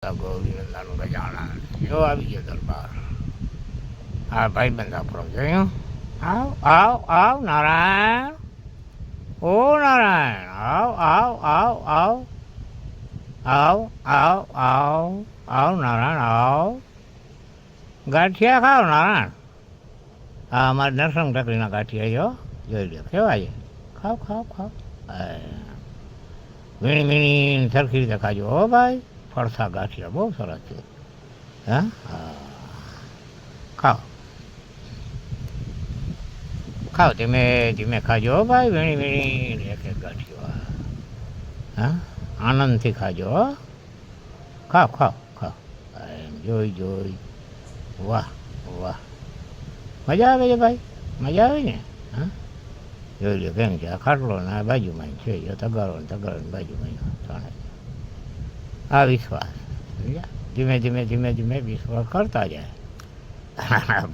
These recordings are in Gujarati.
જો આવી ગયો દરબાર હા ભાઈ બંધ આપણો જોયું આવ આવ આવ નારાયણ ઓ નારાયણ આવ આવ આવ આવ આવ આવ આવ આવ નારાયણ આવ ગાંઠિયા ખાવ નારાયણ હા અમારે નરસંગ ટકરીના ગાંઠિયા જો જોઈ લો કેવા છે ખાવ ખાવ ખાવ વીણી વીણી સરખી રીતે ખાજો હો ભાઈ ફરસા ગાંઠિયા, બહુ સરસ છે. હા? હા. ખાઓ. ખાઓ, ધીમે ધીમે ખાજો ભાઈ, વીણી વીણી, એક એક ગાંઠિયો. હા? આનંદથી ખાજો ખાઓ ખાઓ ખાઓ. એમ જોઈ જોઈ. વાહ વાહ. મજા આવે છે ભાઈ? મજા આવે ને? હા? જોઈ લો કેમ છે આ ખાટલો ને આ બાજુમાં છે તગારો ને તગારો ને બાજુમાં ત્રણે આ વિશ્વાસ. ધીમે ધીમે ધીમે ધીમે વિશ્વાસ કરતા જાય.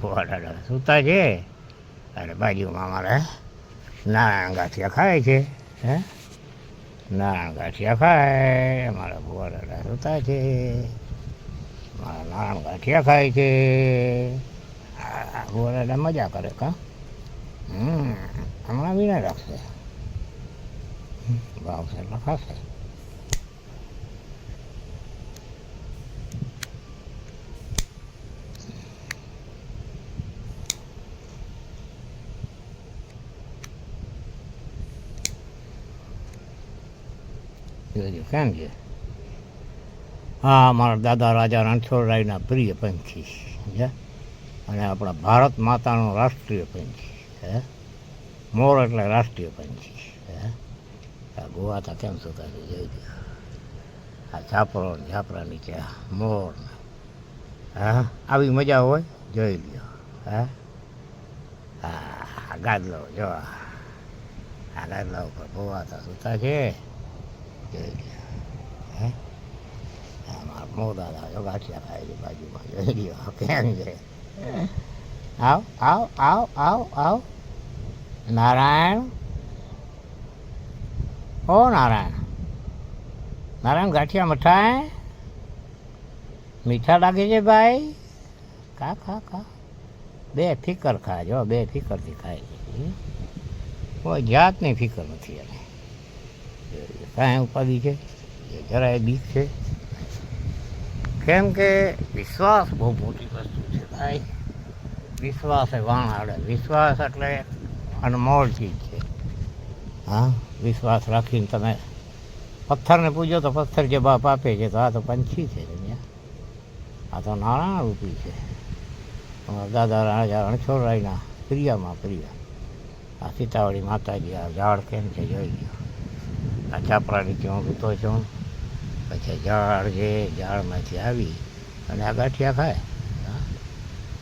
બોડા સૂતા છે. અને બાજુમાં મારે નારાયણ ગાંઠિયા ખાય છે, હે? નારાયણ ગાંઠિયા ખાય, મારા બોડા સૂતા છે. મારા નારાયણ ગાંઠિયા ખાય છે. બોડા મજા કરે, કા? હમ, હમણાં વિના રાખશે. ભાવશે લખાશે જોજો કેમ છે હા, મારા દાદા રાજા રણછોડરાયના પ્રિય પંખી સમજ્યા અને આપણા ભારત માતાનો રાષ્ટ્રીય પંખી હે મોર એટલે રાષ્ટ્રીય પંખી હે આ ગોવાતા કેમ સુતા છે જોઈ આ છાપરો છાપરા નીચે મોર હા? આવી મજા હોય? જોઈ લ્યો. હા? હા ગાદલો જો આ. ગાદલા ઉપર ગોવાતા સુતા છે જોઈ લ્યો હે આ મારા મોર દાદા જો ગાંઠિયા ખાય છે બાજુમાં જોઈ લ્યો કેમ છે આવ આવ આવ આવ આવ નારાયણ ઓ નારાયણ નારાયણ ગાંઠિયા મઠાય મીઠા લાગે છે ભાઈ ખા ખા ખા બે ફિકર ખાજો બે ફિકરથી ખાય છે હમ. કોઈ જાતની ફિકર નથી એને કાંઈ ઉપાધિ છે? જરાય બીક છે? કેમ કે વિશ્વાસ બહુ મોટી વસ્તુ છે ભાઈ. વિશ્વાસ એ વાણ આડે. વિશ્વાસ એટલે અનમોલ ચીજ છે. હા, વિશ્વાસ રાખીને તમે પથ્થરને પૂજો તો પથ્થર જે બાપ આપે છે, તો આ તો પંછી છે? આ તો નાણાં રૂપી છે. અમારા દાદા રાજા રણછોડરાયના પ્રિયમાં પ્રિય. આ સીતાવળી માતાજી આ ઝાડ કેમ છે જોઈ ગયો આ ચાપડા નીચે હું સૂતો છું પછી ઝાડ છે, ઝાડમાંથી આવી અને આ ગાંઠિયા ખાય.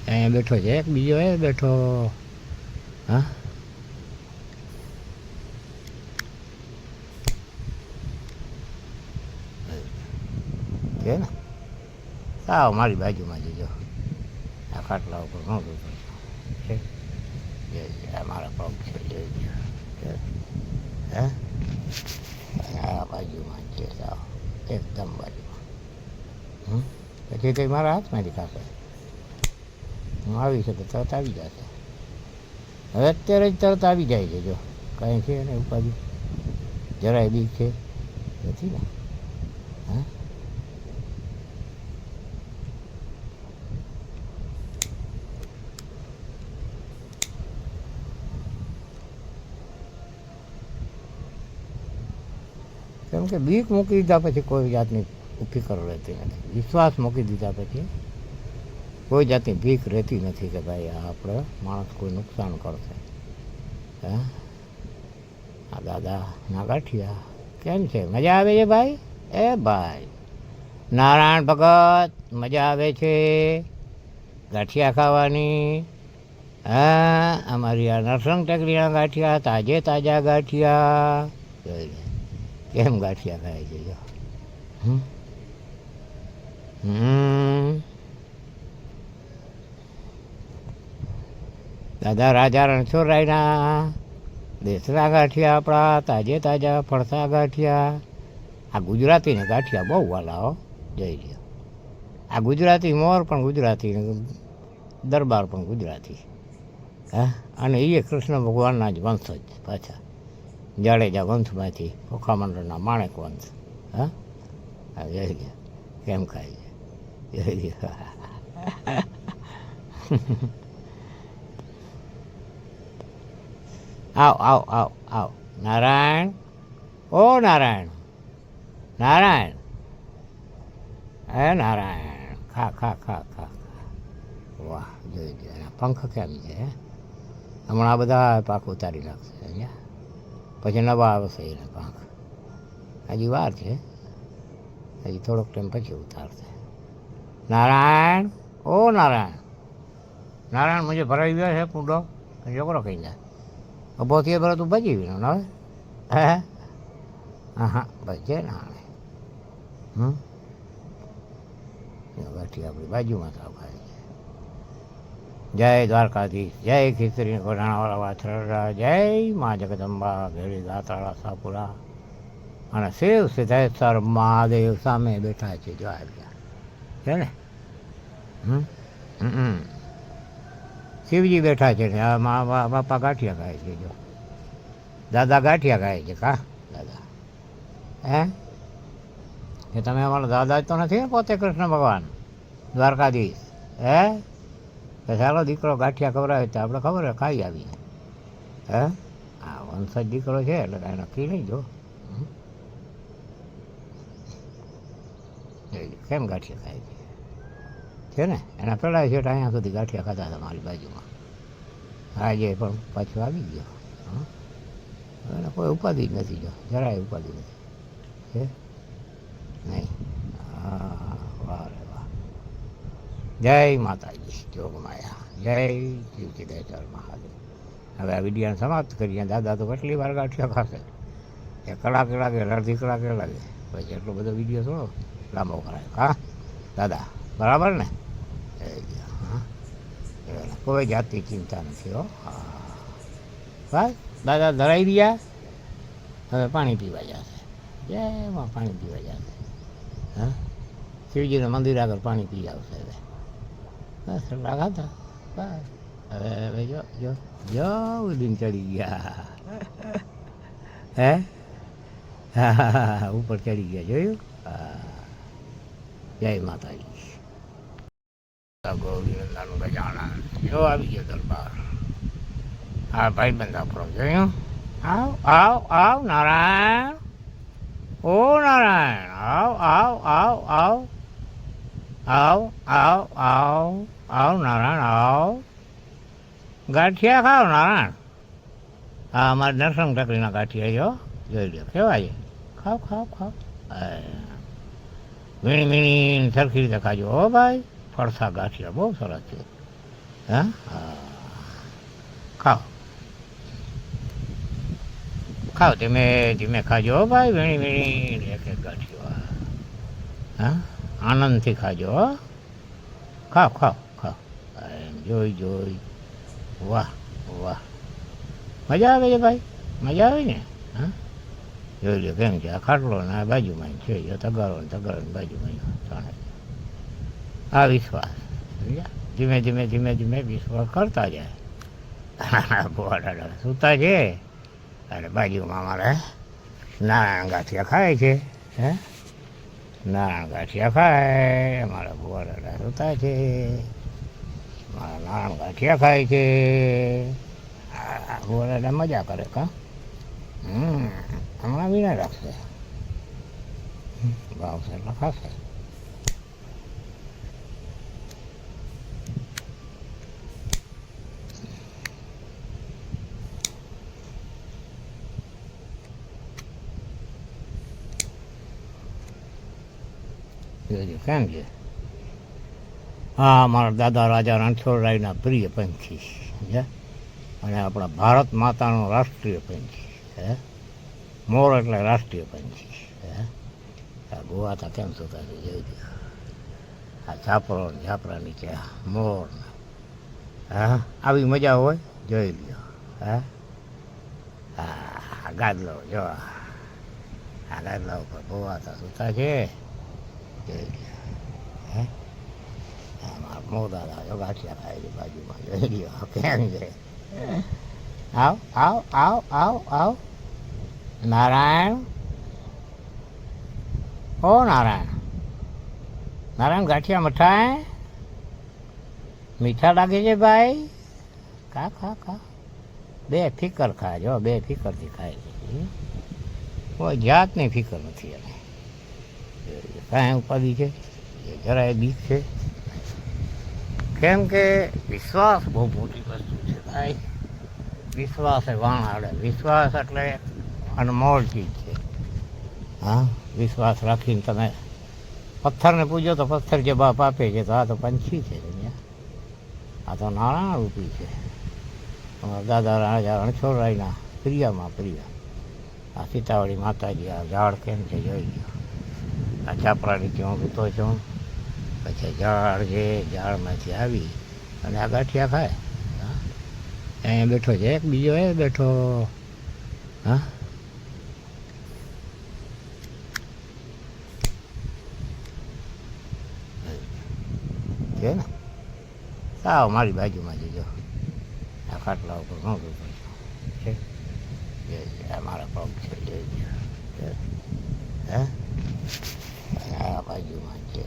અહીંયા બેઠો છે, એક બીજો એ બેઠો. હા. છે ને? સાવ મારી બાજુમાં જજો. આ ખાટલા ઉપર હું સૂતો છું? જય આ મારા પગ છે, જય લો. હે અને આ બાજુમાં છે સાવ એકદમ હમ? પછી કંઈ મારા હાથમાંથી ખાશે હું આવી શકું, તરત આવી જશે. હવે અત્યારે જ તરત આવી જાય છે, જો. કાંઈ છે ને ઉપાધિ. જરાય બી છે. નથી ને? કેમ કે બીક મૂકી દીધા પછી કોઈ જાતની ફિકર રહેતી નથી. વિશ્વાસ મૂકી દીધા પછી કોઈ જાતની ભીખ રહેતી નથી કે ભાઈ આપણે માણસ કોઈ નુકસાન કરશે. હે? આ દાદા ના ગાંઠિયા કેમ છે? મજા આવે છે ભાઈ? એ ભાઈ. નારાયણ ભગત, મજા આવે છે. ગાંઠિયા ખાવાની. હા? અમારી આ નરસંગ ટકરીના ગાંઠિયા, તાજે તાજા ગાંઠિયા. કેમ ગાંઠિયા ખાય છે હમ? દાદા રાજા રણછોડરાયના દેશના ગાંઠિયા આપણા, તાજે તાજા ફળસા ગાંઠિયા. આ ગુજરાતીને ગાંઠિયા બહુ વાલા હો, જઈ રહ્યો આ ગુજરાતી મોર પણ ગુજરાતી, દરબાર પણ ગુજરાતી. હા? અને એ કૃષ્ણ ભગવાનના જ વંશ જ પાછા. જાડેજા વંશમાંથી ખોખામંડળના મંડળના માણેક વંશ. હા? જઈ જય કેમ ખાય છે? જય ગયા આવ આવ આવ આવ. નારાયણ? ઓ નારાયણ. નારાયણ. હે નારાયણ. ખા ખા ખા ખા વાહ, જોઈ ગયો પંખ કેમ છે? હમણાં બધા પાક ઉતારી નાખશે અહીંયા પછી નવા આવશે એના પાંખ. હજી વાર છે. હજી થોડોક ટાઈમ પછી ઉતારશે. નારાયણ! ઓ નારાયણ! નારાયણ મુજબ ભરાઈ ગયો છે કુંડો. છોકરો કહી જાય અભોથી પેલા તું બચી ગયો ને હવે? હે? હા હા બચે ને હાણે હમ? બેઠી આપણી બાજુમાં તો જય દ્વારકાધીશ જય ખીચરી વઢાણાવાળા વાછરડા જય મા જગદંબા ભેળી દાતાળા સાપુરા અને શિવ સિદ્ધેશ્વર મહાદેવ સામે બેઠા છે જો આવ્યા છે ને? હમ? હમ, હમ. શિવજી બેઠા છે ને આ મા બા- બાપા ગાંઠિયા ખાય છે જો. દાદા ગાંઠિયા ખાય છે કા? દાદા. હે? એ તમે અમારા દાદા જ તો નથી ને પોતે કૃષ્ણ ભગવાન? દ્વારકાધીશ. હે? તો ચાલો દીકરો ગાંઠિયા ખવડાવે તો આપણે ખબર ખાઈ આવીએ. હે? હા વંશજ દીકરો છે એટલે કાંઈ નક્કી નહીં, જો. કેમ ગાંઠિયા ખાય છે? છે ને? એના પહેલાં છે અહીંયા સુધી ગાંઠિયા ખાતા હતા મારી બાજુમાં. આજે પણ પાછું આવી ગયો. એને કોઈ ઉપાધિ જ નથી, જો. જરાય ઉપાધિ નથી. છે નહીં હા વાહ રે વાહ જય માતાજી જોગમાયા જય શિવચિદેશ્વર મહાદેવ હવે આ વિડીયોને સમાપ્ત કરીએ દાદા તો કેટલી વાર ગાંઠિયા ખાશે? એ કલાકે લાગે અડધી કલાકે લાગે. પછી એટલો બધો વીડિયો થોડો લાંબો કરાય. હા? દાદા બરાબર ને? એ જ, હા. એને કોઈ જાતની ચિંતા નથી હો. હા. બસ દાદા ધરાઈ રહ્યા? હવે પાણી પીવા જશે. જય માં પાણી પીવા જશે. હા? શિવજીના મંદિર આગળ પાણી પી આવશે હવે. બસ ખાતા બસ હવે હવે જો જો જો દિન ચડી ગયા હે હા ઉપર ચડી ગયા જોયું જય માતાજી ગોવિંદાનું ગજાનન જો આવી ગયો દરબાર હા ભાઈ બંધ આપણો જોયું આવ આવ આવ નારાયણ ઓ નારાયણ આવ આવ આવ આવ આવ આવ આવ આવ નારાયણ, આવ. ગાંઠિયા ખાવ નારાયણ. હા, અમારે નરસંગ ટકરીના ગાંઠિયા જો જોઈ લો કહેવાય ખાવ ખાવ ખાવ. વીણી વીણી સરખી રીતે ખાજો હો ભાઈ. ફરસા ગાંઠિયા બહુ સરસ છે. હા? ખાઓ ખાઓ ધીમે ધીમે ખાજો હો ભાઈ. વીણી વીણી એક એક ગાંઠિયો. હા? આનંદથી ખાજો, હો. ખાઓ ખાઓ ખાઓ. જોઈ જોઈ. વાહ વાહ. મજા આવે છે ભાઈ? મજા આવે ને? હા? જોઈ લો, કેમ છે આ ખાટલો ને આ બાજુમાં છે, જો તગારો ને તગારો ને બાજુમાં ત્રણે. આ વિશ્વાસ, સમજ્યા? ધીમે ધીમે ધીમે ધીમે વિશ્વાસ કરતા જાય. દાદા સૂતા છે. અને બાજુમાં અમારે નારાયણ ગાંઠિયા ખાય છે, હે? ના, ગાંઠિયા ખાય મારા ભુવારા જોતા છે. મારા નાણ ગાંઠિયા ખાય છે. ભુવારા મજા કરે કા? હમ, હમણાં વિના રાખશે. ભાવસર ખાશે. જોજો કેમ છે હા, મારા દાદા રાજા રણછોડરાયના પ્રિય પંખી છે અને આપણા ભારત માતાનો રાષ્ટ્રીય પંખી હે? મોર એટલે રાષ્ટ્રીય પંખી હે? આ ગોવાતા કેમ સુતા જોઈ આ છાપરો છાપરા નીચે મોર હા, આવી મજા હોય? જોઈ લ્યો, હે? હા ગાદલો, જો આ ગાદલા ઉપર ગોવાતા સુતા છે જોઈ લ્યો હે મોદાદા જો ગાંઠિયા ખાય છે બાજુમાં જોઈ લ્યો કેમ છે આવ આવ આવ આવ આવ નારાયણ ઓ નારાયણ નારાયણ ગાંઠિયા મઠાય મીઠા લાગે છે ભાઈ ખા ખા ખા બે ફિકર ખાજો બે ફિકરથી ખાય છે કોઈ જાતની ફિકર નથી એને કાંઈ ઉપાધિ છે? જરાય બીક છે? કેમ કે વિશ્વાસ બહુ મોટી વસ્તુ છે ભાઈ. વિશ્વાસ એ વાણ આડે. વિશ્વાસ એટલે અનમોલ ચીજ છે. હા? વિશ્વાસ રાખીને તમે પથ્થરને પૂજો તો પથ્થર જે બાપ આપે છે, તો આ તો પંછી છે દુનિયા આ તો નાણાં રૂપી છે. અમારા દાદા રાજા રણછોડરાયના પ્રિયામાં પ્રિય. આ સીતાવળી માતાજી, આ ઝાડ કેમ છે જોઈ ગયો આ ચાપરાની હું સૂતો છું. પછી ઝાડ છે ઝાડમાંથી આવી અને આ ગાંઠિયા ખાય. અહીંયા બેઠો છે એક, બીજો એ બેઠો. હા. છે ને? સાવ મારી બાજુમાં જજો આ ખાટલા ઉપર ન દુખો છે. જય જે આ મારા પગ છે જોઈ લ્યો. હે? આ બાજુમાં છે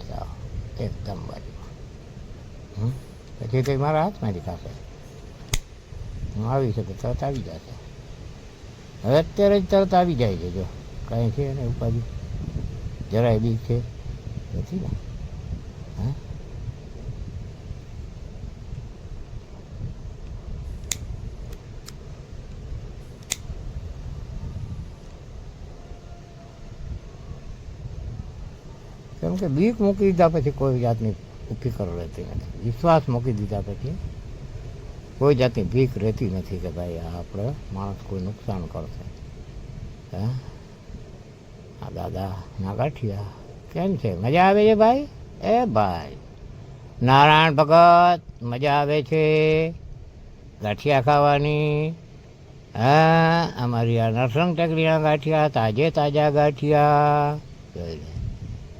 એકદમ બાજુમાં? પછી કંઈ મારા હાથમાંથી પાસે હું આવી શકે, તરત આવી જશે. હવે અત્યારે જ તરત આવી જાય છે, જો. કાંઈ છે ને ઉપાધિ? જરાય બી છે? નથી ને? હા? કેમ કે બીક મૂકી દીધા પછી કોઈ જાતની ફિકર રહેતી નથી. વિશ્વાસ મૂકી દીધા પછી કોઈ જાતની ભીખ રહેતી નથી કે ભાઈ આ આપણે માણસ કોઈ નુકસાન કરશે. હે? આ દાદા ના ગાંઠિયા કેમ છે? મજા આવે છે ભાઈ? એ ભાઈ. નારાયણ ભગત, મજા આવે છે. ગાંઠિયા ખાવાની. હા? અમારી આ નરસંગ ટેકરીના ગાંઠિયા, તાજે તાજા ગાંઠિયા. જોઈ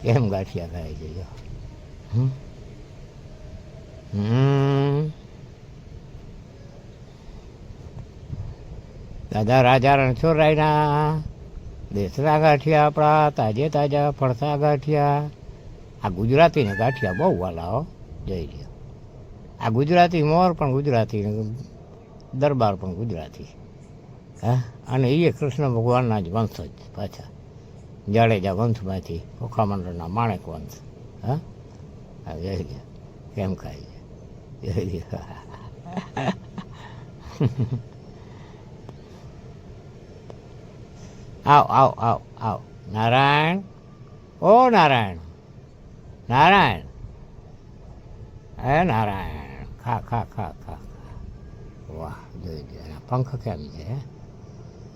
કેમ ગાંઠિયા ખાય છે, જો. દાદા રાજા રણછોડરાયના દેશના ગાંઠિયા, આપણા તાજે તાજા ફળસા ગાંઠિયા. આ ગુજરાતીને ગાંઠિયા બહુ વાલા હો જઈ લ્યો. આ ગુજરાતી મોર પણ ગુજરાતી, દરબાર પણ ગુજરાતી. હા? અને એ કૃષ્ણ ભગવાનના જ વંશ જ પાછા. જાડેજા વંશમાંથી ઓખા મંડળના માણેક વંશ હા? જઈ લ્યો કેમ ખાય છે? જય આવ આવ આવ આવ. નારાયણ? ઓ નારાયણ. નારાયણ. હે નારાયણ? ખા ખા ખા ખા વાહ જોઈ લો પંખ કેમ છે?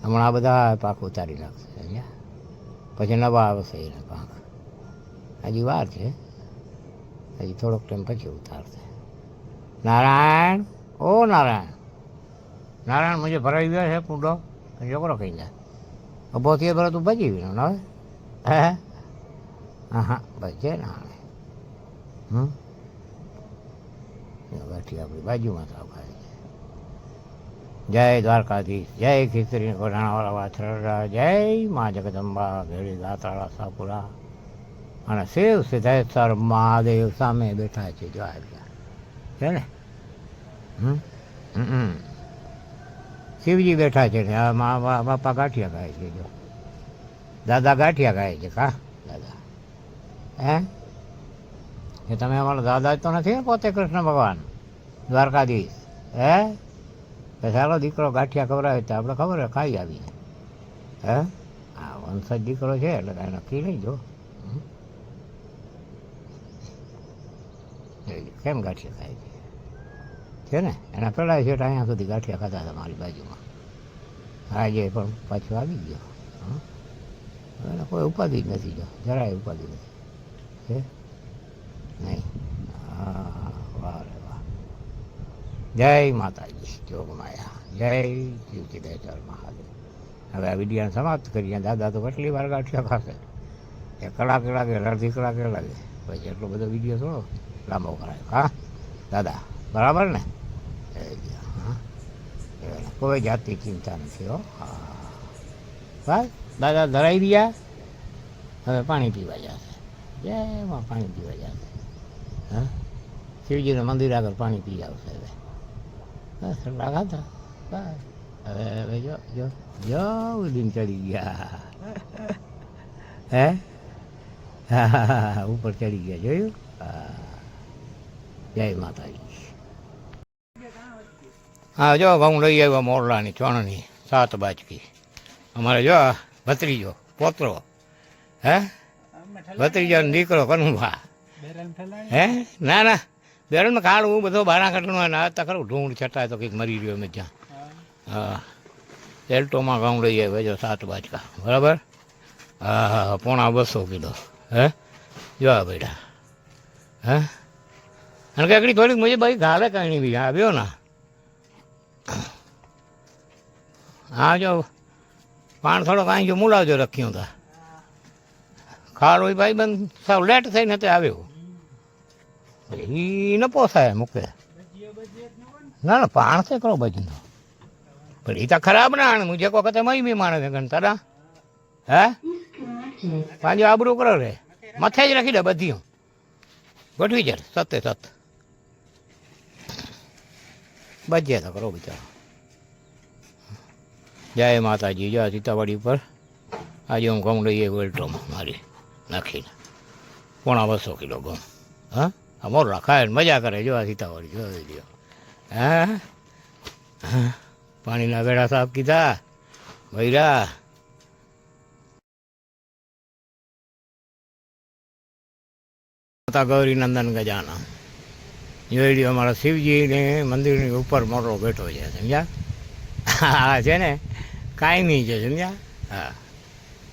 હમણાં બધા પાક ઉતારી નાખશે, સમજ્યા? પછી નવા આવશે એના પાંખ હજી વાર છે. હજી થોડોક ટાઈમ પછી ઉતારશે. નારાયણ, ઓ નારાયણ. નારાયણ મુજબ ભરાઈ ગયો છે કુંડો. છોકરો કહી જાય થયો પેલો તું ભજી ગયો હવે હે? હા હા ભજે નારાયણ હમ? બેઠી આપણી બાજુમાં તો છે જય દ્વારકાધીશ જય ખીચરી ઘોડાણાવાળા વાછરડા જય મા જગદંબા ભેળી દાતાળા સાપુરા અને શિવ સિદ્ધેશ્વર મહાદેવ સામે બેઠા છે જો આવ્યા છે ને? હમ? હમ હમ. શિવજી બેઠા છે ને, આ મા બા- બાપા ગાંઠિયા ખાય છે જો. દાદા ગાંઠિયા ખાય છે કા? દાદા. હે? એ તમે અમારા દાદા જ તો નથી ને પોતે કૃષ્ણ ભગવાન? દ્વારકાધીશ. હે? તો ચાલો દીકરો ગાંઠિયા ખવડાવે તો આપણે ખબર ખાઈ આવીએ. હે? હા વંશજ દીકરો છે એટલે કાંઈ નક્કી નહીં, જો. કેમ ગાંઠિયા ખાય છે? છે ને? એના પહેલાં છે અહીંયા સુધી ગાંઠિયા ખાતા હતા મારી બાજુમાં. આજે પણ પાછો આવી ગયો. હં. એને કોઈ ઉપાધિ જ નથી, જો. જરાય ઉપાધિ નથી. છે નહીં હા વાહ રે વાહ જય માતાજી જોગમાયા જય શિવસિદ્ધેશ્વર મહાદેવ. હવે આ વિડીયોને સમાપ્ત કરીએ. દાદા તો કેટલી વાર ગાંઠિયા ખાશે? એ કલાક લાગે અડધી કલાક લાગે. પછી એટલો બધો વીડિયો થોડો લાંબો કરાયો. હા? દાદા, બરાબર ને? હા. કોઈ જાતની ચિંતા નથી, હો. હા. બસ, દાદા ધરાઈ રહ્યા? હવે પાણી પીવા જશે. જય માં પાણી પીવા જશે. હા? શિવજીના મંદિર આગળ પાણી પી આવશે હવે. બસ લાગા હતા બસ હવે હવે જો yo, yo, દિન ચડી ગયા હે હા હા, હા, હા, ઉપર ચડી ગયા જોયું હા જય માતાજી હા જો ઘઉં લઈ આવ્યો મોરલાની ચોણની સાત બાજકી અમારે જો ભત્રીજો પોતરો હે ભત્રીજો ને દીકરો કનુભા હે ના ના બેરણમાં હું બધો બારા કાઢવાનું ના હતા ખરું ઢૂંઢ છટાય તો કંઈક મરી રહ્યો અમે જ્યાં હા. એલ્ટોમાં ઘઉં લઈ આવ્યો જો સાત બાજકા બરાબર? હા હા પોણા બસો કિલો. હે? જો બેટા હે? અને કાંકડી થોડીક મજા ભાઈ ગાલે કાંઈ બી. આવ્યો ના. હા જો પાણ થોડો કાંઈ જો મુલાવજો રખ્યું હતા ખાડ હોય ભાઈ બંધ સાવ લેટ થઈને તે આવ્યો. એ ન પોસાય મૂકે. ના ના, પાણ છે કરો બજનો પણ એ તો ખરાબ ના આણે. મુજે વખતે મય બી માણે ગણતા હે? પાંજો આબરું કરો રે. મથે જ રાખી દે બધી ગોઠવી જાય સતે સત. બજે તો કરો બિચારો. જય માતાજી, જય સીતાવાડી ઉપર. આજે હું ઘઉં લઈએ વેલટોમાં મારી નાખીને. પોણા બસો કિલો ઘઉં. હા? આ રખાય ખાય મજા કરે, જો આ સીતાવાળી જો લ્યો હા? પાણીના વેડા સાફ કીધા ભૈરા માતા ગૌરી નંદન ગજાના જોઈ લ્યો અમારા શિવજીને મંદિરની ઉપર મોટો બેઠો છે, સમજ્યા? હા છે ને કાયમી છે, સમજ્યા? હા.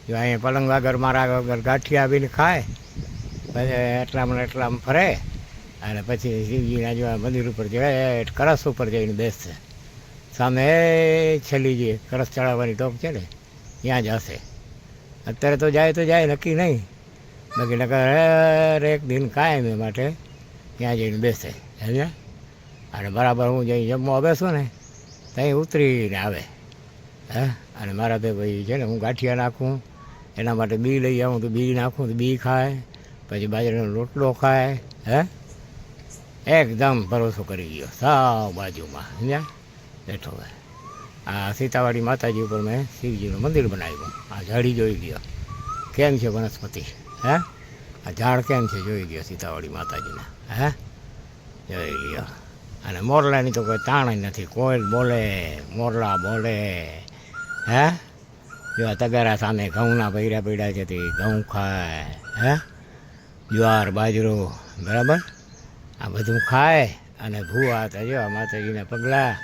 જો અહીંયા પલંગ વગર, મારા વગર ગાંઠિયા આવીને ખાય પછી એટલામાં એટલામાં ફરે. અને પછી શિવજીના જેવા મંદિર ઉપર જાય કરસ ઉપર જઈને બેસશે. સામે છેલ્લી જે કરસ ચડાવવાની ટોપ છે ને, ત્યાં જ હશે. અત્યારે તો જાય તો જાય, નક્કી નહીં. બાકી નકર એક દિન કાયમ એ માટે ત્યાં જઈને બેસે, સમજ્યા? અને બરાબર હું જઈ જમવા બેસું ને, ત્યાં ઉતરીને આવે. હે? અને મારા તો ભાઈ છે ને, હું ગાંઠિયા નાખું, એના માટે બી લઈ આવું, તો બી નાખું, તો બી ખાય, પછી બાજરાનો રોટલો ખાય, હે? એકદમ ભરોસો કરી ગયો. સાવ બાજુમાં. સમજ્યા? બેઠો હવે. આ સીતાવાડી માતાજી ઉપર મેં શિવજીનું મંદિર બનાવ્યું. આ ઝાડી જોઈ ગયો. કેમ છે વનસ્પતિ? હે? આ ઝાડ કેમ છે જોઈ ગયો સીતાવાડી માતાજીના? હે? જોઈ ગયો. અને મોરલાની તો કોઈ તાણ નથી. કોઈ બોલે, મોરલા બોલે. હે? જો આ તગારા સામે ઘઉંના પૈડા પૈડા છે તે ઘઉં ખાય. હે? જુવાર બાજરો. બરાબર? આ બધું ખાય અને ભૂવા તો જો માતાજીના પગલાં,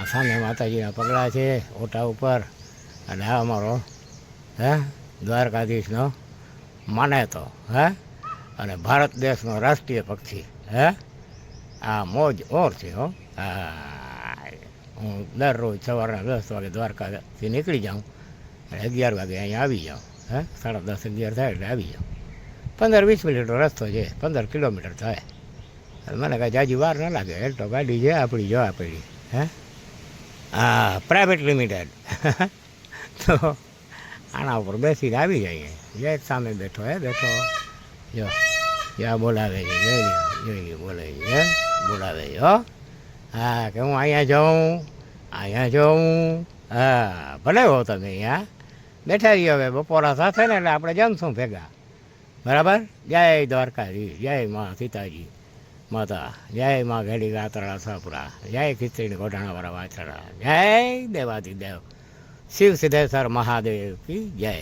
આ સામે માતાજીના પગલાં છે ઓટા ઉપર. અને આ અમારો, હે, દ્વારકાધીશનો માનેતો, હે? અને ભારત દેશનો રાષ્ટ્રીય પક્ષી, હે? આ મોજ ઓર છે, હો. હા, હું દરરોજ સવારના દસ વાગે દ્વારકાથી નીકળી જાઉં અને અગિયાર વાગે અહીંયા આવી જાઉં, હે? સાડા દસ, અગિયાર થાય એટલે આવી જાઉં. પંદર, વીસ મિનિટનો રસ્તો છે, પંદર કિલોમીટર થાય. મને કાંઈ જાજી વાર ન લાગે. એલ્ટો ગાડી છે, આપણી જો આપણી. હે? હા, પ્રાઇવેટ લિમિટેડ. તો આના ઉપર બેસીને આવી જઈએ જય સામે બેઠો, હે, બેઠો. જો, જ્યાં બોલાવે છે જોઈ લ્યો જોઈ લ્યો બોલે છે બોલાવે છે, હા. કે હું અહીંયા જાઉં અહીંયા જાઉં. હા, ભલે હો તમે અહીંયા. બેઠા રહીએ હવે બપોરા સાથે ને એટલે આપણે જમશું ભેગા. બરાબર? જય દ્વારકાજી જય મા સીતાજી. માતા, જય માં ઘેડી ગાતરા સાપુરા, જય ખીચડી ગોઢાણાવાળા વાછરા જય દેવાદી દેવ, શિવ સિદ્ધેશ્વર મહાદેવ કી જય.